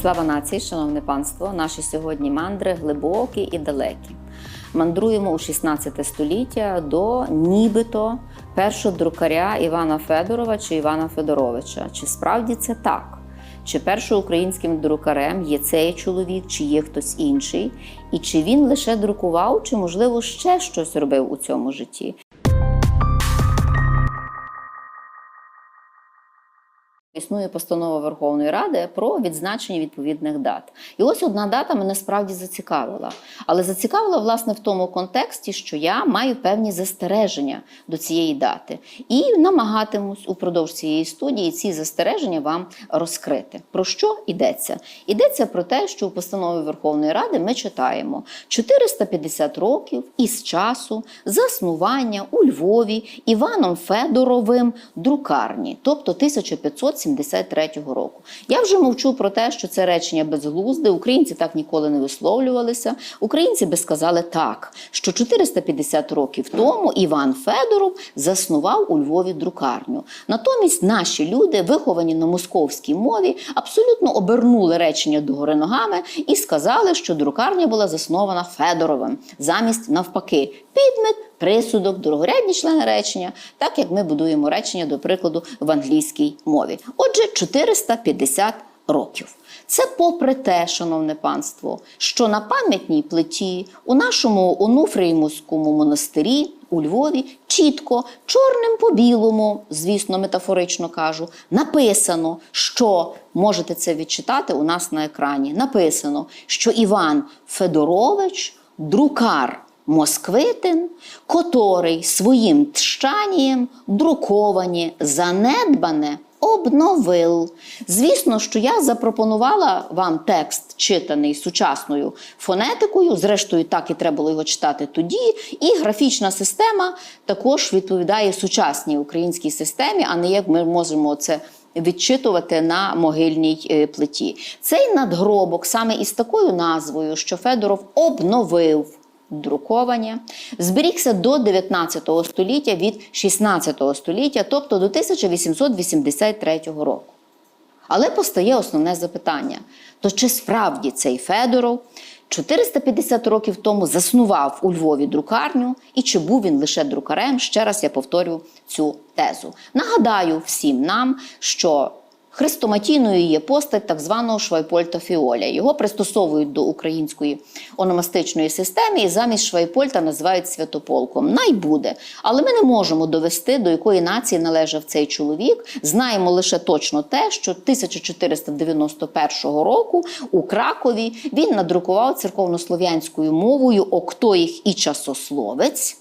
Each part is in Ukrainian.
Слава нації, шановне панство! Наші сьогодні мандри глибокі і далекі. Мандруємо у 16 століття до нібито першого друкаря Івана Федорова чи Івана Федоровича. Чи справді це так? Чи першоукраїнським друкарем є цей чоловік, чи є хтось інший? І чи він лише друкував, чи, можливо, ще щось робив у цьому житті? Існує постанова Верховної Ради про відзначення відповідних дат. І ось одна дата мене справді зацікавила. Але зацікавила власне в тому контексті, що я маю певні застереження до цієї дати і намагатимусь упродовж цієї студії ці застереження вам розкрити. Про що йдеться? Йдеться про те, що у постанові Верховної Ради ми читаємо 450 років із часу заснування у Львові Іваном Федоровим друкарні, тобто 1500 73 року. Я вже мовчу про те, що це речення безглузде. Українці так ніколи не висловлювалися. Українці би сказали так, що 450 років тому Іван Федоров заснував у Львові друкарню. Натомість наші люди, виховані на московській мові, абсолютно обернули речення догори ногами і сказали, що друкарня була заснована Федоровим замість навпаки. Підмет присудок, другорядні члени речення, так як ми будуємо речення, до прикладу, в англійській мові. Отже, 450 років. Це попри те, шановне панство, що на пам'ятній плиті у нашому Онуфріїмському монастирі у Львові чітко, чорним по білому, звісно, метафорично кажу, написано, що можете це відчитати у нас на екрані. Написано, що Іван Федорович, друкар. Москвитин, котрий своїм тщанієм друковані, занедбане обновив. Звісно, що я запропонувала вам текст, читаний сучасною фонетикою. Зрештою, так і треба було його читати тоді. І графічна система також відповідає сучасній українській системі, а не як ми можемо це. Відчитувати на могильній е, плиті цей надгробок саме із такою назвою, що Федоров обновив друковані, зберігся до 19 століття від 16 століття, тобто до 1883 року. Але постає основне запитання: то чи справді цей Федоров 450 років тому заснував у Львові друкарню, і чи був він лише друкарем? Ще раз я повторю цю тезу. Нагадаю всім нам, що Хрестоматійною є постать так званого Швайпольта Фіоля. Його пристосовують до української ономастичної системи і замість Швайпольта називають святополком. Найбуде. Але ми не можемо довести, до якої нації належав цей чоловік. Знаємо лише точно те, що 1491 року у Кракові він надрукував церковнослов'янською мовою Октоїх і часословець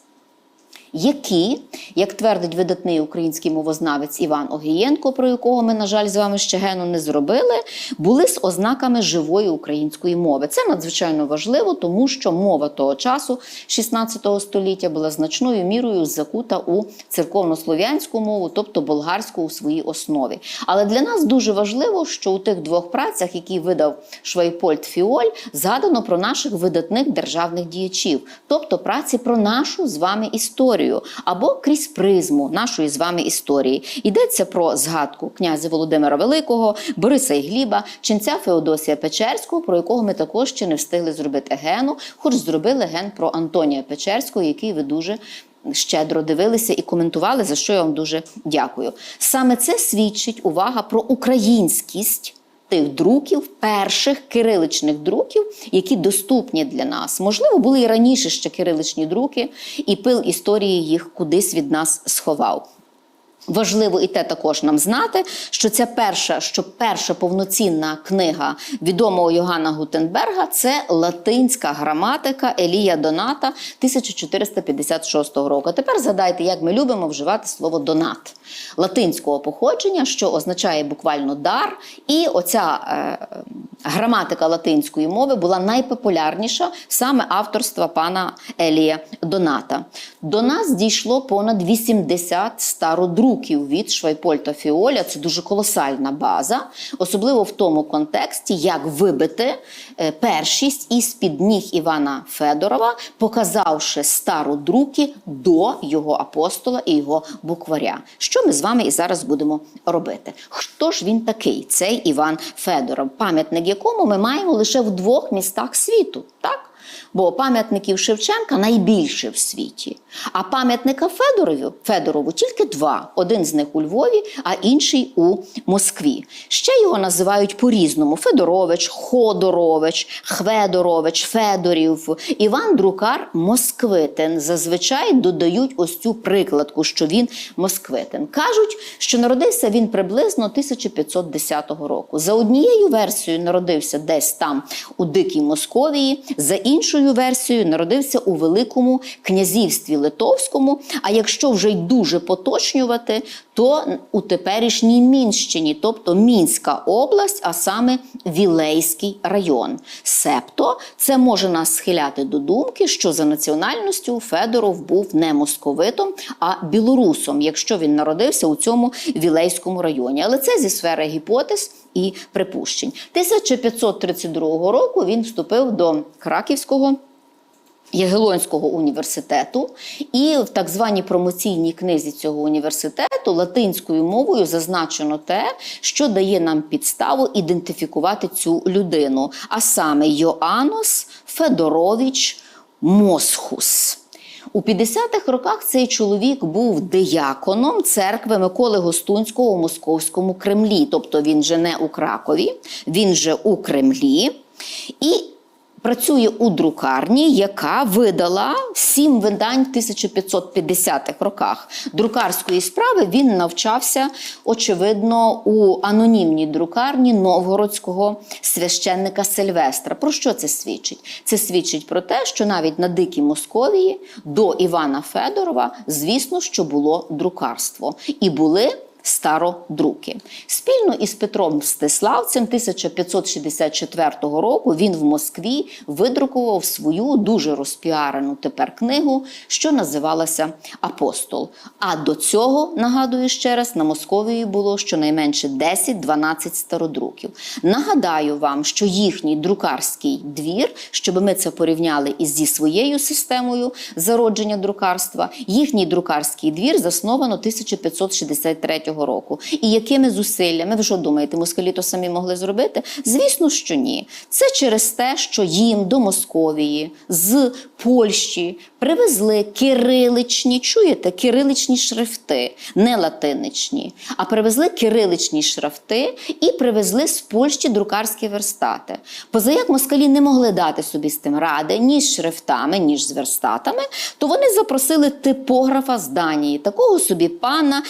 які, як твердить видатний український мовознавець Іван Огієнко, про якого ми, на жаль, з вами ще гену не зробили, були з ознаками живої української мови. Це надзвичайно важливо, тому що мова того часу, 16 століття, була значною мірою закута у церковнослов'янську мову, тобто болгарську у своїй основі. Але для нас дуже важливо, що у тих двох працях, які видав Швайпольт Фіоль, згадано про наших видатних державних діячів, тобто праці про нашу з вами історію історію або крізь призму нашої з вами історії. Йдеться про згадку князя Володимира Великого, Бориса і Гліба, ченця Феодосія Печерського, про якого ми також ще не встигли зробити гену, хоч зробили ген про Антонія Печерського, який ви дуже. Щедро дивилися і коментували, за що я вам дуже дякую. Саме це свідчить увага про українськість тих друків, перших кириличних друків, які доступні для нас. Можливо, були і раніше ще кириличні друки, і пил історії їх кудись від нас сховав. Важливо і те також нам знати, що ця перша, що перша повноцінна книга відомого Йоганна Гутенберга це латинська граматика Елія Доната 1456 року. Тепер згадайте, як ми любимо вживати слово донат латинського походження, що означає буквально дар, і оця е, граматика латинської мови була найпопулярніша саме авторства пана Елія Доната. До нас дійшло понад 80 стародруків від Швайпольта Фіоля. Це дуже колосальна база, особливо в тому контексті, як вибити е, першість із під ніг Івана Федорова, показавши стародруки до його апостола і його букваря. Що ми з вами і зараз будемо робити? Хто ж він такий? Цей Іван Федоров, пам'ятник якому ми маємо лише в двох містах світу. Так? Бо пам'ятників Шевченка найбільше в світі. А пам'ятника Федорові, Федорову тільки два. Один з них у Львові, а інший у Москві. Ще його називають по-різному: Федорович, Ходорович, Хведорович, Федорів, Іван Друкар Москвитин. Зазвичай додають ось цю прикладку, що він Москвитин. Кажуть, що народився він приблизно 1510 року. За однією версією народився десь там у Дикій Московії, за іншою версією народився у Великому князівстві Литовському. А якщо вже й дуже поточнювати, то у теперішній Мінщині, тобто Мінська область, а саме Вілейський район. Себто це може нас схиляти до думки, що за національністю Федоров був не московитом, а білорусом, якщо він народився у цьому Вілейському районі. Але це зі сфери гіпотез і припущень. 1532 року він вступив до Краківського. Ягелонського університету, і в так званій промоційній книзі цього університету латинською мовою зазначено те, що дає нам підставу ідентифікувати цю людину, а саме Йоанос Федорович Мосхус. У 50-х роках цей чоловік був дияконом церкви Миколи Гостунського у Московському Кремлі. Тобто він же не у Кракові, він же у Кремлі. І працює у друкарні, яка видала сім видань в 1550-х роках. Друкарської справи він навчався, очевидно, у анонімній друкарні новгородського священника Сильвестра. Про що це свідчить? Це свідчить про те, що навіть на Дикій Московії до Івана Федорова, звісно, що було друкарство. І були стародруки. Спільно із Петром Мстиславцем 1564 року він в Москві видрукував свою дуже розпіарену тепер книгу, що називалася Апостол. А до цього, нагадую ще раз, на Московії було щонайменше 10-12 стародруків. Нагадаю вам, що їхній друкарський двір, щоб ми це порівняли із зі своєю системою зародження друкарства, їхній друкарський двір засновано 1563 року. І якими зусиллями, ви що думаєте, москалі то самі могли зробити? Звісно, що ні. Це через те, що їм до Московії з Польщі привезли кириличні, чуєте, кириличні шрифти, не латиничні, а привезли кириличні шрифти і привезли з Польщі друкарські верстати. Позаяк москалі не могли дати собі з тим ради ні з шрифтами, ні з верстатами, то вони запросили типографа з Данії, такого собі пана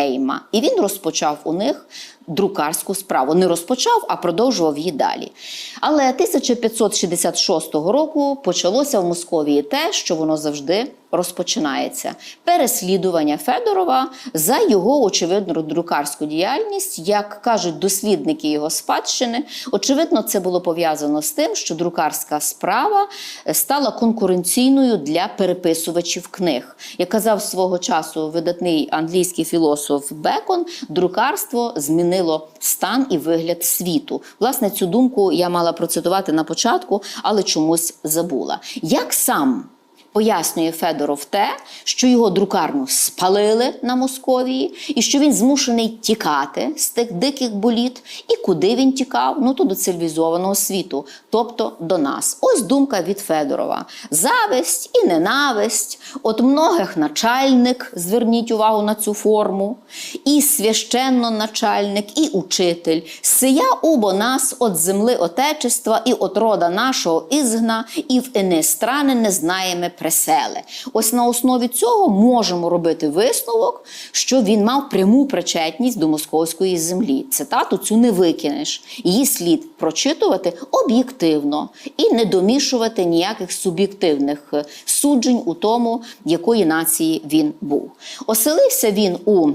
Місенгейма. І він розпочав у них друкарську справу. Не розпочав, а продовжував її далі. Але 1566 року почалося в Московії те, що воно завжди розпочинається. Переслідування Федорова за його очевидно друкарську діяльність, як кажуть дослідники його спадщини. Очевидно, це було пов'язано з тим, що друкарська справа стала конкуренційною для переписувачів книг. Як казав свого часу видатний англійський філософ Бекон, друкарство змінило стан і вигляд світу. Власне, цю думку я мала процитувати на початку, але чомусь забула. Як сам Пояснює Федоров те, що його друкарню спалили на Московії, і що він змушений тікати з тих диких боліт. І куди він тікав? Ну то до цивілізованого світу, тобто до нас. Ось думка від Федорова: зависть і ненависть. От многих начальник, зверніть увагу на цю форму, і священноначальник, і учитель. Сия убо нас от земли Отечества, і от рода нашого ізгна, і в іни страни не знаємо преселе. Ось на основі цього можемо робити висновок, що він мав пряму причетність до московської землі. Цитату цю не викинеш. Її слід прочитувати об'єктивно і не домішувати ніяких суб'єктивних е, суджень у тому, якої нації він був. Оселився він у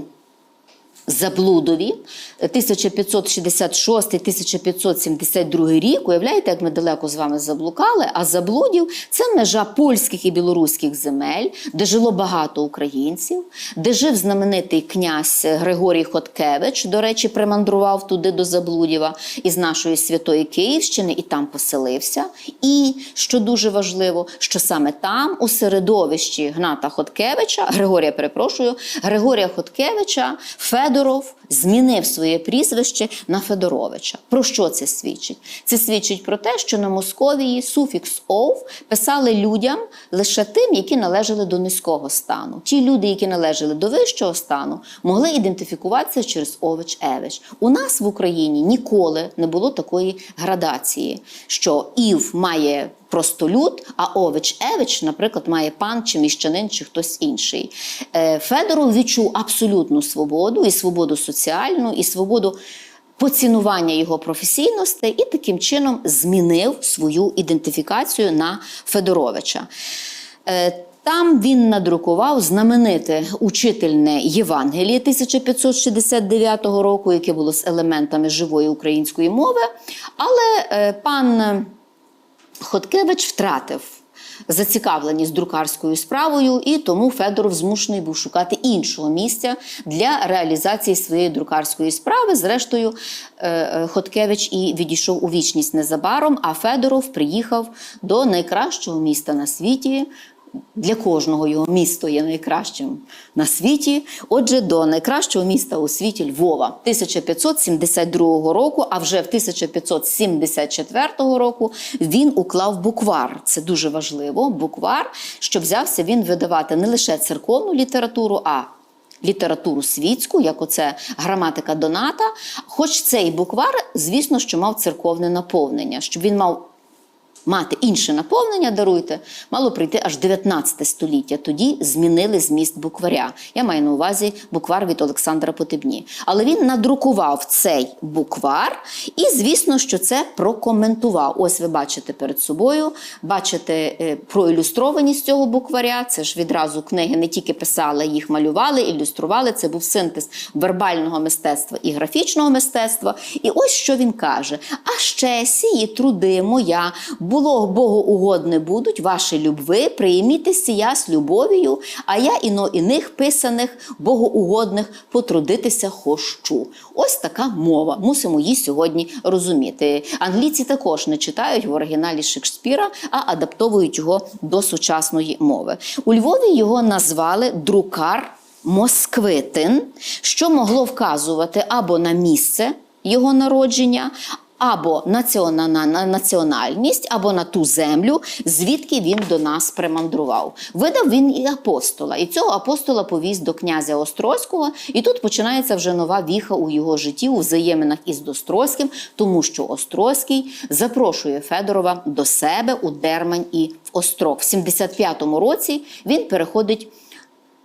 Заблудові 1566-1572 рік. Уявляєте, як ми далеко з вами заблукали? А Заблудів це межа польських і білоруських земель, де жило багато українців, де жив знаменитий князь Григорій Хоткевич. До речі, примандрував туди до Заблудєва із нашої святої Київщини і там поселився. І що дуже важливо, що саме там, у середовищі Гната Хоткевича, Григорія перепрошую, Григорія Хоткевича, Федоров змінив своє прізвище на Федоровича. Про що це свідчить? Це свідчить про те, що на Московії суфікс ов писали людям лише тим, які належали до низького стану. Ті люди, які належали до вищого стану, могли ідентифікуватися через ович Евич. У нас в Україні ніколи не було такої градації, що Ів має простолюд, а ович Евич, наприклад, має пан чи міщанин, чи хтось інший. Е, Федоров відчув абсолютну свободу і свободу соціальну, і свободу. Поцінування його професійності і таким чином змінив свою ідентифікацію на Федоровича. Е, Там він надрукував знамените учительне Євангеліє 1569 року, яке було з елементами живої української мови. Але е, пан Хоткевич втратив зацікавленість друкарською справою, і тому Федоров змушений був шукати іншого місця для реалізації своєї друкарської справи. Зрештою, е, е, Хоткевич і відійшов у вічність незабаром, а Федоров приїхав до найкращого міста на світі. Для кожного його місто є найкращим на світі. Отже, до найкращого міста у світі Львова 1572 року, а вже в 1574 року він уклав буквар. Це дуже важливо. Буквар, що взявся він видавати не лише церковну літературу, а Літературу світську, як оце граматика Доната. Хоч цей буквар, звісно, що мав церковне наповнення, щоб він мав мати інше наповнення, даруйте, мало прийти аж 19 століття. Тоді змінили зміст букваря. Я маю на увазі буквар від Олександра Потебні. Але він надрукував цей буквар і, звісно, що це прокоментував. Ось ви бачите перед собою, бачите е, проілюстрованість цього букваря. Це ж відразу книги не тільки писали, їх малювали, ілюстрували. Це був синтез вербального мистецтва і графічного мистецтва. І ось що він каже: а ще сії труди моя було Богу угодне будуть, ваші любви, прийміте сія з любов'ю, а я іно іних писаних, богоугодних потрудитися хощу. Ось така мова. Мусимо її сьогодні розуміти. Англійці також не читають в оригіналі Шекспіра, а адаптовують його до сучасної мови. У Львові його назвали друкар Москвитин, що могло вказувати або на місце його народження. Або на на національність, або на ту землю, звідки він до нас примандрував. Видав він і апостола, і цього апостола повіз до князя Острозького. І тут починається вже нова віха у його житті, у взаєминах із Дострозьким, тому що Острозький запрошує Федорова до себе у Дермань і в Острог. В 75-му році він переходить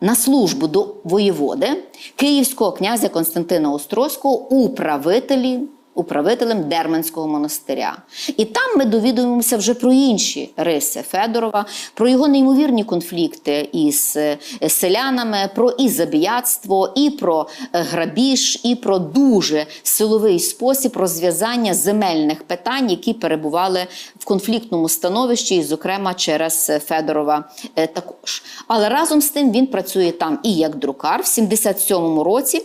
на службу до воєводи київського князя Константина Острозького у правителі. Управителем Дерманського монастиря. І там ми довідуємося вже про інші риси Федорова, про його неймовірні конфлікти із е, селянами, про і забіятство, і про е, грабіж, і про дуже силовий спосіб розв'язання земельних питань, які перебували в конфліктному становищі, і, зокрема, через е, Федорова також. Але разом з тим він працює там і як друкар в 77-му році.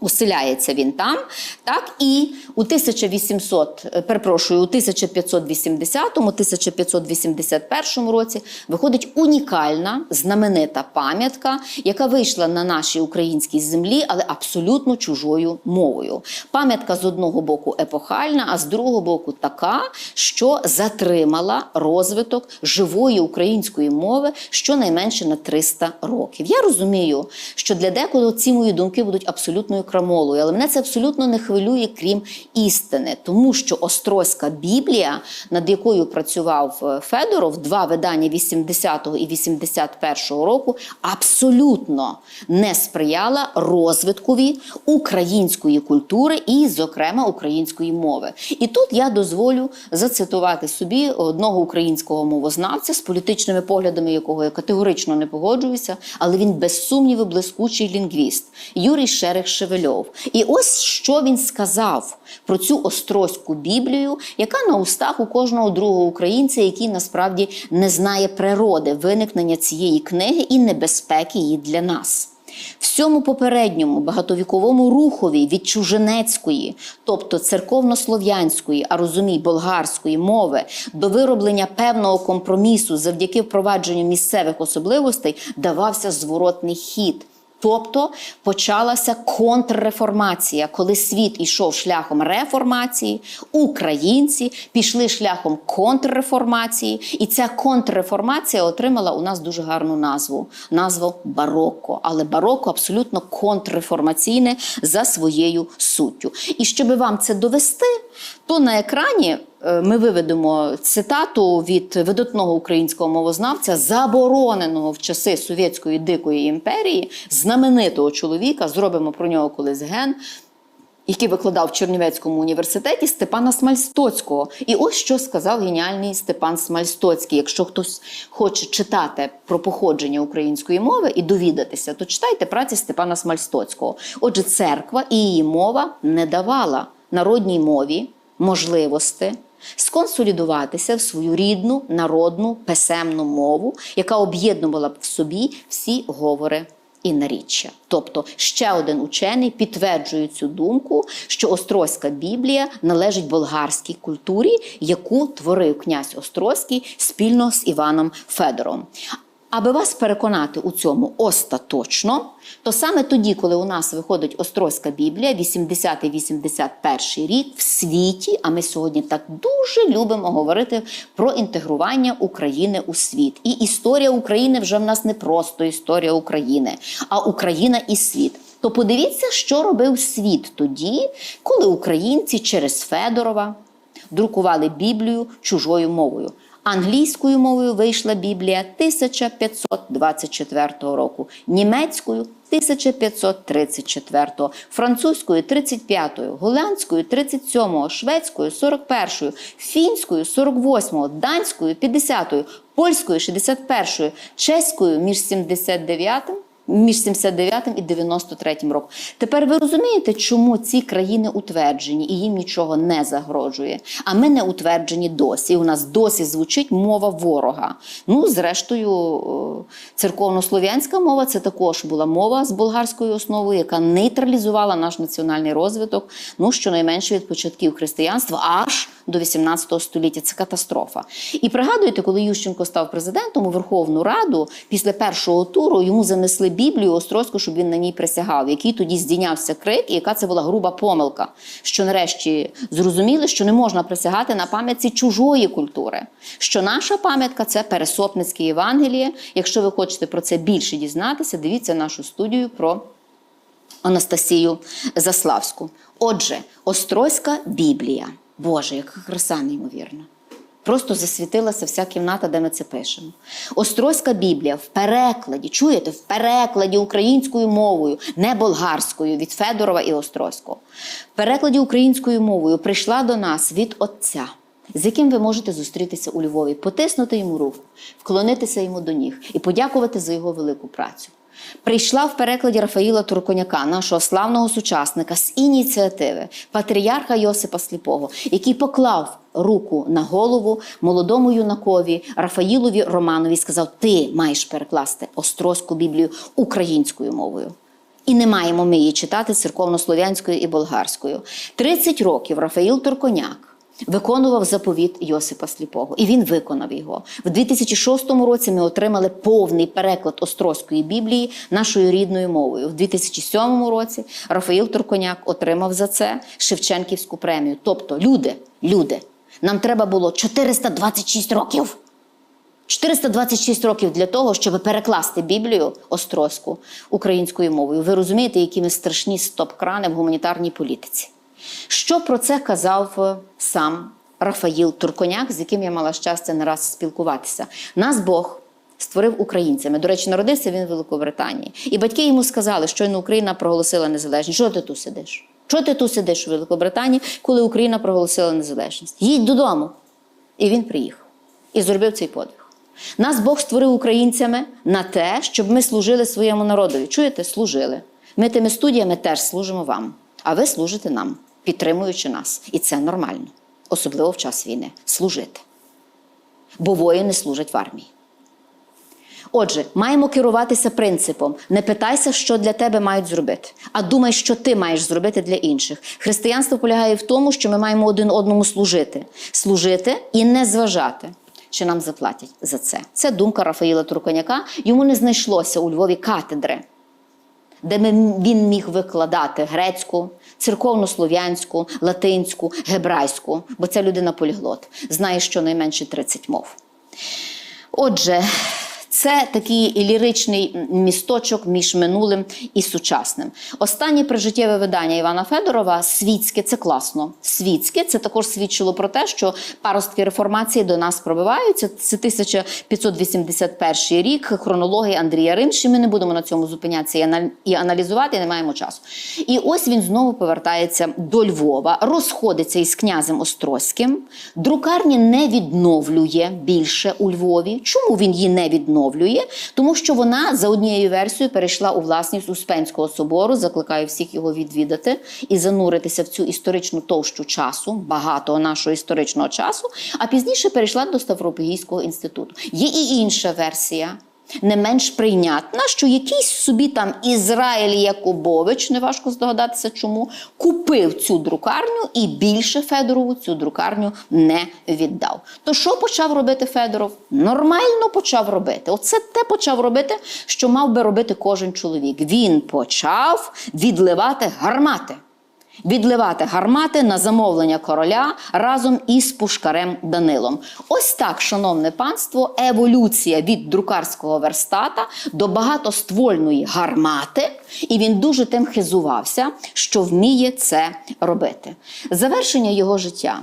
Оселяється він там, так і у 1800, е, перепрошую, у 1580-му, 1581 році виходить унікальна знаменита пам'ятка, яка вийшла на нашій українській землі, але абсолютно чужою мовою. Пам'ятка з одного боку епохальна, а з другого боку така, що затримала розвиток живої української мови щонайменше на 300 років. Я розумію, що для декого ці мої думки будуть абсолютною крамолою, але мене це абсолютно не хвилює, крім істини, тому що Острозька Біблія, над якою працював е, Федоров, два видання 80-го і 81-го року, абсолютно не сприяла розвиткові української культури і, зокрема, української мови. І тут я дозволю зацитувати собі одного українського мовознавця з політичними поглядами, якого я категорично не погоджуюся, але він без сумніву блискучий лінгвіст Юрій Шерех Шевельов. І ось що він сказав про цю острозьку Біблію, яка на устах у кожного другого українця, який насправді не знає природи виникнення цієї книги і небезпеки її для нас. Всьому попередньому багатовіковому рухові від чужинецької, тобто церковнослов'янської, а розумій болгарської мови, до вироблення певного компромісу завдяки впровадженню місцевих особливостей давався зворотний хід. Тобто почалася контрреформація, коли світ ішов шляхом реформації, українці пішли шляхом контрреформації, і ця контрреформація отримала у нас дуже гарну назву назву бароко. Але бароко абсолютно контрреформаційне за своєю суттю. І щоб вам це довести, то на екрані е, ми виведемо цитату від видатного українського мовознавця, забороненого в часи Совєтської дикої імперії, знаменитого чоловіка. Зробимо про нього колись ген. Який викладав в Чернівецькому університеті Степана Смальстоцького. І ось що сказав геніальний Степан Смальстоцький. Якщо хтось хоче читати про походження української мови і довідатися, то читайте праці Степана Смальстоцького. Отже, церква і її мова не давала народній мові можливості сконсолідуватися в свою рідну народну писемну мову, яка об'єднувала б в собі всі говори. І наріччя. Тобто ще один учений підтверджує цю думку, що Острозька Біблія належить болгарській культурі, яку творив князь Острозький спільно з Іваном Федором. Аби вас переконати у цьому остаточно, то саме тоді, коли у нас виходить Острозька Біблія, 80-81 рік в світі, а ми сьогодні так дуже любимо говорити про інтегрування України у світ. І історія України вже в нас не просто історія України, а Україна і світ. То подивіться, що робив світ тоді, коли українці через Федорова друкували Біблію чужою мовою. Англійською мовою вийшла Біблія 1524 року, німецькою 1534, французькою 35, голландською 37, шведською 41, фінською 48, данською 50, польською 61, чеською між 79 між 79 і 93 роком. Тепер ви розумієте, чому ці країни утверджені і їм нічого не загрожує. А ми не утверджені досі. У нас досі звучить мова ворога. Ну, зрештою, о, церковнослов'янська мова це також була мова з болгарською основою, яка нейтралізувала наш національний розвиток, ну щонайменше від початків християнства аж до 18 століття. Це катастрофа. І пригадуєте, коли Ющенко став президентом у Верховну Раду, після першого туру йому занесли Біблію Острозьку, щоб він на ній присягав, який тоді здійнявся крик, і яка це була груба помилка. Що нарешті зрозуміли, що не можна присягати на пам'ятці чужої культури. Що наша пам'ятка це пересопницьке Євангеліє. Якщо ви хочете про це більше дізнатися, дивіться нашу студію про Анастасію Заславську. Отже, Острозька Біблія. Боже, яка краса неймовірна. Просто засвітилася вся кімната, де ми це пишемо. Острозька Біблія в перекладі, чуєте, в перекладі українською мовою, не болгарською, від Федорова і Острозького. В перекладі українською мовою прийшла до нас від Отця, з яким ви можете зустрітися у Львові, потиснути йому руку, вклонитися йому до ніг і подякувати за його велику працю. Прийшла в перекладі Рафаїла Турконяка, нашого славного сучасника, з ініціативи патріарха Йосипа Сліпого, який поклав руку на голову молодому юнакові Рафаїлові Романові сказав: Ти маєш перекласти Острозьку Біблію українською мовою. І не маємо ми її читати церковнослов'янською і болгарською. 30 років Рафаїл Турконяк виконував заповіт Йосипа Сліпого, і він виконав його. В 2006 році ми отримали повний переклад Острозької Біблії нашою рідною мовою. В 2007 році Рафаїл Турконяк отримав за це Шевченківську премію. Тобто, люди, люди, нам треба було 426 років. 426 років для того, щоб перекласти Біблію Острозьку українською мовою. Ви розумієте, які ми страшні стоп-крани в гуманітарній політиці. Що про це казав е, сам Рафаїл Турконяк, з яким я мала щастя не раз спілкуватися? Нас Бог створив українцями. До речі, народився він в Великобританії. І батьки йому сказали, щойно Україна проголосила незалежність. Що ти тут сидиш? Що ти тут сидиш у Великобританії, коли Україна проголосила незалежність? Їдь додому. І він приїхав і зробив цей подвиг. Нас Бог створив українцями на те, щоб ми служили своєму народові. Чуєте, служили. Ми тими студіями теж служимо вам, а ви служите нам, підтримуючи нас. І це нормально, особливо в час війни. Служити. Бо воїни служать в армії. Отже, маємо керуватися принципом: не питайся, що для тебе мають зробити, а думай, що ти маєш зробити для інших. Християнство полягає в тому, що ми маємо один одному служити, служити і не зважати. Чи нам заплатять за це? Це думка Рафаїла Турконяка. Йому не знайшлося у Львові катедри де він міг викладати грецьку, церковнослов'янську, латинську, гебрайську, бо ця людина поліглот, знає щонайменше 30 мов. Отже, це такий ліричний місточок між минулим і сучасним. Останнє прижиттєве видання Івана Федорова світське це класно. Світське це також свідчило про те, що паростки реформації до нас пробиваються. Це 1581 рік, хронологія Андрія Римші. Ми не будемо на цьому зупинятися і аналізувати, не маємо часу. І ось він знову повертається до Львова, розходиться із князем Острозьким. Друкарні не відновлює більше у Львові. Чому він її не відновлює? Тому що вона за однією версією перейшла у власність Успенського собору. Закликаю всіх його відвідати і зануритися в цю історичну товщу часу, багатого нашого історичного часу. А пізніше перейшла до Ставропігійського інституту. Є і інша версія. Не менш прийнятна, що якийсь собі там Ізраїль Якубович, неважко здогадатися, чому, купив цю друкарню і більше Федорову цю друкарню не віддав. То що почав робити Федоров? Нормально почав робити. Оце те почав робити, що мав би робити кожен чоловік. Він почав відливати гармати відливати гармати на замовлення короля разом із пушкарем Данилом. Ось так, шановне панство, еволюція від друкарського верстата до багатоствольної гармати, і він дуже тим хизувався, що вміє це робити. Завершення його життя.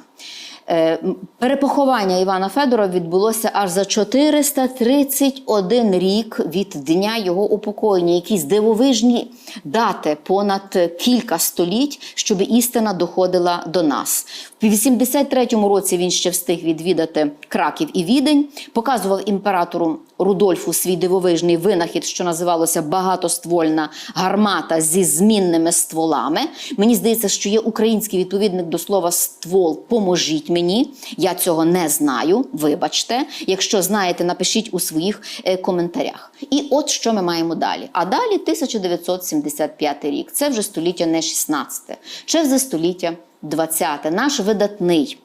Е, Перепоховання Івана Федорова відбулося аж за 431 рік від дня його упокоєння. Якісь дивовижні дати понад кілька століть, щоб істина доходила до нас. В 83-му році він ще встиг відвідати Краків і Відень, показував імператору Рудольфу свій дивовижний винахід, що називалося багатоствольна гармата зі змінними стволами. Мені здається, що є український відповідник до слова ствол. Поможіть мені. Я цього не знаю. Вибачте. Якщо знаєте, напишіть у своїх е, коментарях. І от що ми маємо далі. А далі 1975 рік. Це вже століття не 16, чи вже століття 20. Наш видатний.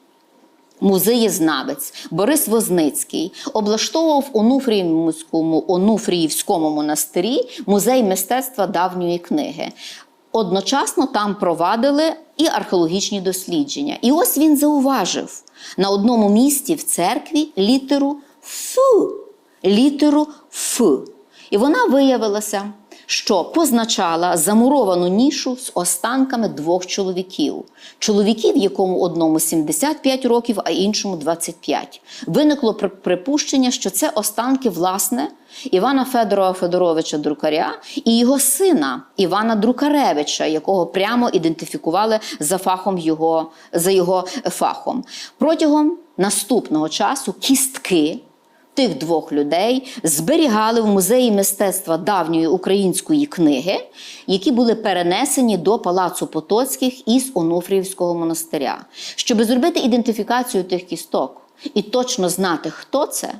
Музеєзнавець Борис Возницький облаштовував у Онуфріївському, монастирі музей мистецтва давньої книги. Одночасно там провадили і археологічні дослідження. І ось він зауважив на одному місці в церкві літеру Ф. Літеру Ф. І вона виявилася, що позначала замуровану нішу з останками двох чоловіків. Чоловіків, якому одному 75 років, а іншому 25. Виникло припущення, що це останки, власне, Івана Федорова Федоровича Друкаря і його сина Івана Друкаревича, якого прямо ідентифікували за фахом його, за його фахом. Протягом наступного часу кістки тих двох людей зберігали в музеї мистецтва давньої української книги, які були перенесені до палацу Потоцьких із Онуфріївського монастиря. Щоб зробити ідентифікацію тих кісток і точно знати, хто це.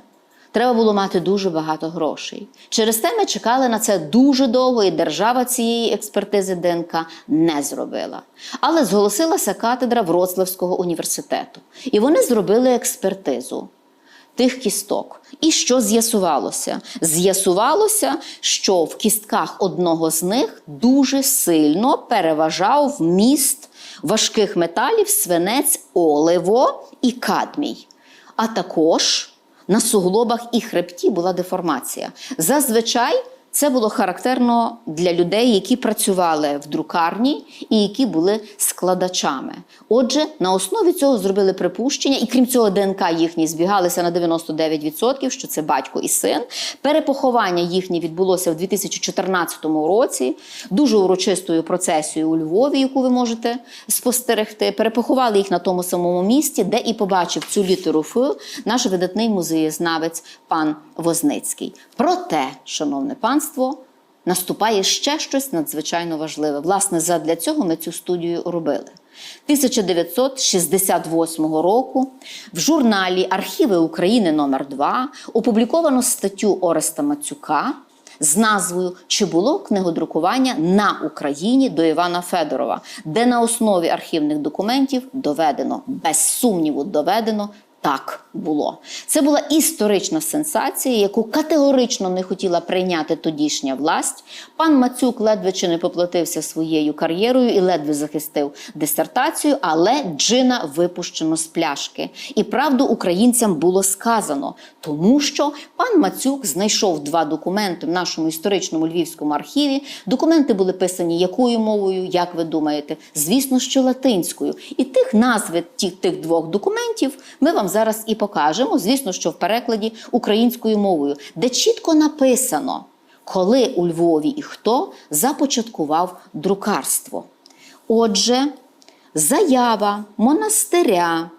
Треба було мати дуже багато грошей. Через те ми чекали на це дуже довго, і держава цієї експертизи ДНК не зробила. Але зголосилася катедра Вроцлавського університету. І вони зробили експертизу тих кісток. І що з'ясувалося? З'ясувалося, що в кістках одного з них дуже сильно переважав вміст важких металів, свинець, оливо і кадмій. А також на суглобах і хребті була деформація. Зазвичай це було характерно для людей, які працювали в друкарні і які були складачами. Отже, на основі цього зробили припущення, і крім цього, ДНК їхні збігалися на 99%, що це батько і син. Перепоховання їхнє відбулося в 2014 році, дуже урочистою процесією у Львові, яку ви можете спостерегти. Перепоховали їх на тому самому місці, де і побачив цю літеру Ф наш видатний музеєзнавець пан Возницький. Проте, шановне панство, наступає ще щось надзвичайно важливе. Власне, задля цього ми цю студію робили. 1968 року в журналі Архіви України номер 2 опубліковано статтю Ореста Мацюка з назвою Чи було книгодрукування на Україні до Івана Федорова, де на основі архівних документів доведено, без сумніву, доведено Так було. Це була історична сенсація, яку категорично не хотіла прийняти тодішня власть. Пан Мацюк ледве чи не поплатився своєю кар'єрою і ледве захистив дисертацію, але джина випущено з пляшки. І правду українцям було сказано, тому що пан Мацюк знайшов два документи в нашому історичному львівському архіві. Документи були писані якою мовою, як ви думаєте? Звісно, що латинською. І тих назви тих, тих двох документів ми вам зараз і покажемо. Звісно, що в перекладі українською мовою, де чітко написано, коли у Львові і хто започаткував друкарство. Отже, заява монастиря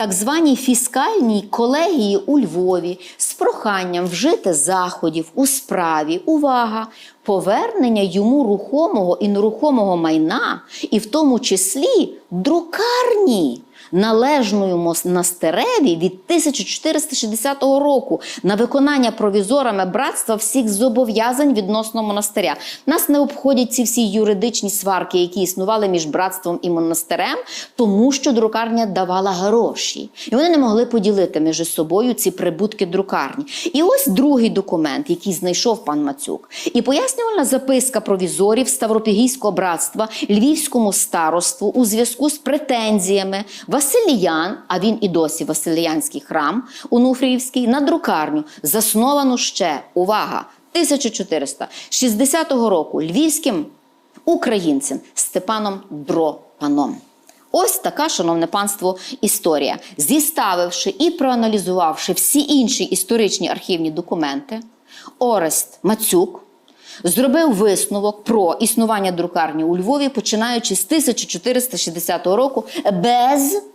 так званій фіскальній колегії у Львові з проханням вжити заходів у справі, увага, повернення йому рухомого і нерухомого майна, і в тому числі друкарні. Належною монастиреві від 1460 року на виконання провізорами братства всіх зобов'язань відносно монастиря. Нас не обходять ці всі юридичні сварки, які існували між братством і монастирем, тому що друкарня давала гроші, і вони не могли поділити між собою ці прибутки друкарні. І ось другий документ, який знайшов пан Мацюк, і пояснювальна записка провізорів Ставропігійського братства Львівському староству у зв'язку з претензіями Василіян, а він і досі Василіянський храм Унуфріївський, на друкарню, засновану ще увага 1460 року львівським українцем Степаном Дропаном. Ось така, шановне панство, історія. Зіставивши і проаналізувавши всі інші історичні архівні документи, Орест Мацюк зробив висновок про існування друкарні у Львові, починаючи з 1460 року, без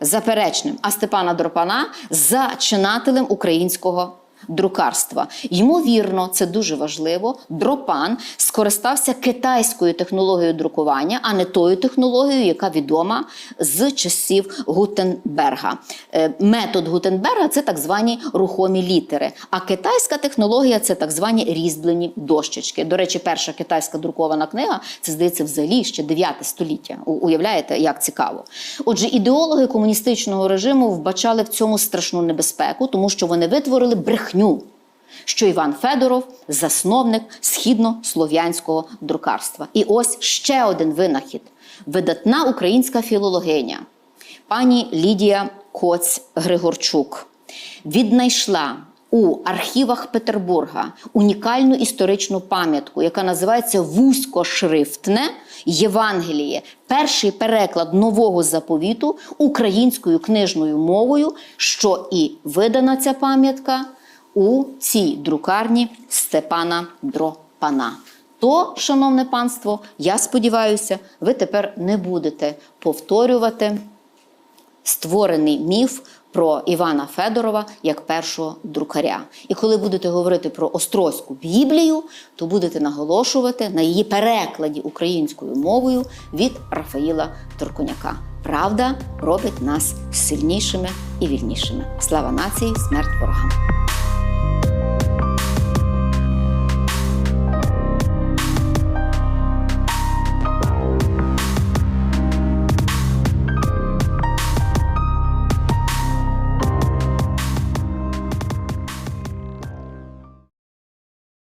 заперечним, а Степана Дропана зачинателем українського друкарства. Ймовірно, це дуже важливо. Дропан скористався китайською технологією друкування, а не тою технологією, яка відома з часів Гутенберга. Е, Метод Гутенберга це так звані рухомі літери. А китайська технологія це так звані різьблені дощечки. До речі, перша китайська друкована книга це здається взагалі ще 9 століття. Уявляєте, як цікаво. Отже, ідеологи комуністичного режиму вбачали в цьому страшну небезпеку, тому що вони витворили брехню. Що Іван Федоров засновник східнослов'янського друкарства. І ось ще один винахід: видатна українська філологиня, пані Лідія Коць Григорчук, віднайшла у архівах Петербурга унікальну історичну пам'ятку, яка називається Вузькошрифтне Євангеліє, перший переклад нового заповіту українською книжною мовою, що і видана ця пам'ятка у цій друкарні Степана Дропана. То, шановне панство, я сподіваюся, ви тепер не будете повторювати створений міф про Івана Федорова як першого друкаря. І коли будете говорити про Острозьку Біблію, то будете наголошувати на її перекладі українською мовою від Рафаїла Торкуняка. Правда робить нас сильнішими і вільнішими. Слава нації, смерть ворогам! you